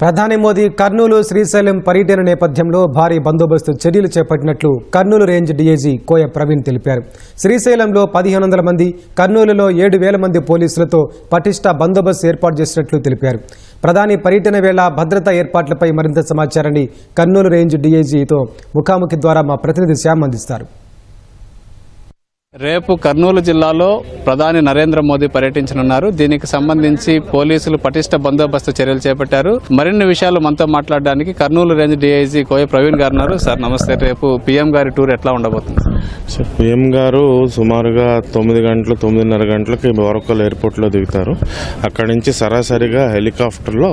ప్రధాని మోదీ కర్నూలు శ్రీశైలం పర్యటన నేపథ్యంలో భారీ బందోబస్తు చర్యలు చేపట్టినట్లు కర్నూలు రేంజ్ డీఐజీ కోయ ప్రవీణ్ తెలిపారు. శ్రీశైలంలో పదిహేను వందల మంది కర్నూలులో ఏడు వేల మంది పోలీసులతో పటిష్ట బందోబస్తు ఏర్పాటు చేసినట్లు తెలిపారు. ప్రధాని పర్యటన వేళ భద్రతా ఏర్పాట్లపై మరింత సమాచారాన్ని కర్నూలు రేంజ్ డీఐజీతో ముఖాముఖి ద్వారా మా ప్రతినిధి శ్యామ్ అందిస్తారు. రేపు కర్నూలు జిల్లాలో ప్రధాని నరేంద్ర మోదీ పర్యటించనున్నారు. దీనికి సంబంధించి పోలీసులు పటిష్ట బందోబస్తు చర్యలు చేపట్టారు. మరిన్ని విషయాలు మనతో మాట్లాడడానికి కర్నూలు రేంజ్ డిఐజీ కోయ ప్రవీణ్ గారు ఉన్నారు. సార్ నమస్తే. రేపు పీఎం గారి టూర్ ఎట్లా ఉండబోతుంది? సో పిఎం గారు సుమారుగా తొమ్మిది గంటలు తొమ్మిదిన్నర గంటలకి వరకల్ ఎయిర్పోర్ట్లో దిగుతారు. అక్కడి నుంచి సరాసరిగా హెలికాప్టర్లో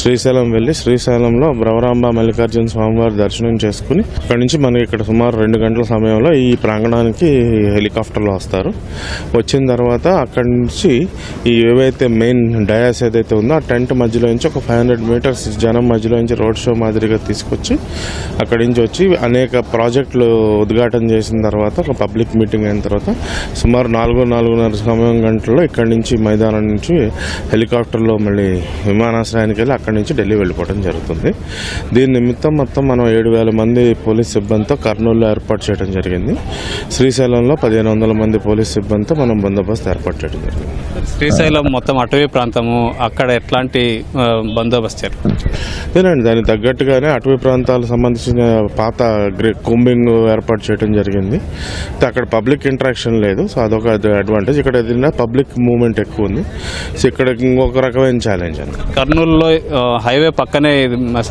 శ్రీశైలం వెళ్ళి శ్రీశైలంలో భ్రవరాంబ మల్లికార్జున స్వామివారి దర్శనం చేసుకుని అక్కడి నుంచి మనకి ఇక్కడ సుమారు రెండు గంటల సమయంలో ఈ ప్రాంగణానికి హెలికాప్టర్లో వస్తారు. వచ్చిన తర్వాత అక్కడి నుంచి ఈ ఏవైతే మెయిన్ డయాస్ ఏదైతే ఉందో ఆ టెంట్ మధ్యలో నుంచి ఒక ఫైవ్ హండ్రెడ్ మీటర్స్ జనం మధ్యలో నుంచి రోడ్ షో మాదిరిగా తీసుకొచ్చి అక్కడి నుంచి వచ్చి అనేక ప్రాజెక్టులు ఉద్ఘాటన చేసిన తర్వాత ఒక పబ్లిక్ మీటింగ్ అయిన తర్వాత సుమారు నాలుగు నాలుగున్నర సమయం గంటల్లో ఇక్కడి నుంచి మైదానం నుంచి హెలికాప్టర్లో మళ్ళీ విమానాశ్రయానికి వెళ్ళి అక్కడి నుంచి ఢిల్లీ వెళ్ళిపోవడం జరుగుతుంది. దీని నిమిత్తం మొత్తం మనం ఏడు వేల మంది పోలీస్ సిబ్బందితో కర్నూలులో ఏర్పాటు చేయడం జరిగింది. శ్రీశైలంలో పదిహేను వందల మంది పోలీస్ సిబ్బందితో మనం బందోబస్తు ఏర్పాటు చేయడం జరిగింది. శ్రీశైలం మొత్తం అటవీ ప్రాంతము అక్కడ ఎట్లాంటి బందోబస్తు అదేనండి దానికి తగ్గట్టుగానే అటవీ ప్రాంతాలకు సంబంధించిన పాత గ్రే కుంబింగ్ ఏర్పాటు చేయడం జరిగింది. అక్కడ పబ్లిక్ ఇంటరాక్షన్ లేదు సో అదొక అడ్వాంటేజ్. ఇక్కడ ఏదైనా పబ్లిక్ మూవ్మెంట్ ఎక్కువ ఉంది. సో ఇక్కడ ఇంకొక రకమైన ఛాలెంజ్ అండి. కర్నూలులో హైవే పక్కనే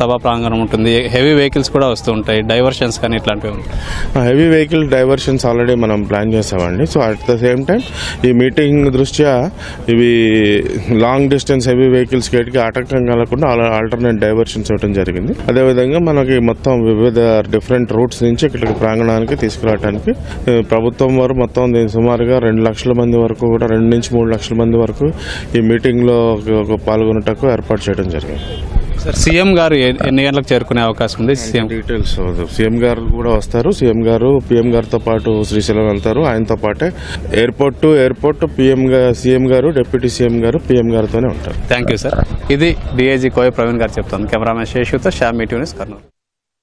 సభా ప్రాంగణం ఉంటుంది. హెవీ వెహికల్స్ కూడా వస్తూ ఉంటాయి డైవర్షన్స్ కానీ ఇట్లాంటివి ఉంటాయి హెవీ వెహికల్ డైవర్షన్స్ ఆల్రెడీ మనం ప్లాన్ చేసామండి so at the same time ఈ మీటింగ్ దృష్ట్యా ఇవి లాంగ్ డిస్టెన్స్ హెవీ వెహికల్స్ గేట్కి ఆటంకం కలగకుండా ఆల్టర్నేట్ డైవర్షన్స్ ఇవ్వడం జరిగింది. అదేవిధంగా మనకి మొత్తం వివిధ డిఫరెంట్ రూట్స్ నుంచి ఇక్కడికి ప్రాంగణానికి తీసుకురావడానికి ప్రభుత్వం వారు మొత్తం దీని సుమారుగా రెండు లక్షల మంది వరకు కూడా రెండు నుంచి మూడు లక్షల మంది వరకు ఈ మీటింగ్లో ఒక పాల్గొనటకు ఏర్పాటు చేయడం జరిగింది. సార్ సీఎం గారు ఎన్ని గంటలకు చేరుకునే అవకాశం ఉంది? సీఎం డీటెయిల్స్ సీఎం గారు కూడా వస్తారు. సీఎం గారు పిఎం గారితో పాటు శ్రీశైలం వెళ్తారు. ఆయనతో పాటే airport to airport PM CM గారు డిప్యూటీ సీఎం గారు పిఎం గారితోనే ఉంటారు. Thank you sir. ఇది డిఐజీ కోయ ప్రవీణ్ గారు చెప్తాను కెమెరామెన్ శేషుతో శ్యామ్ మీటివ్ న్యూస్ కర్నూలు.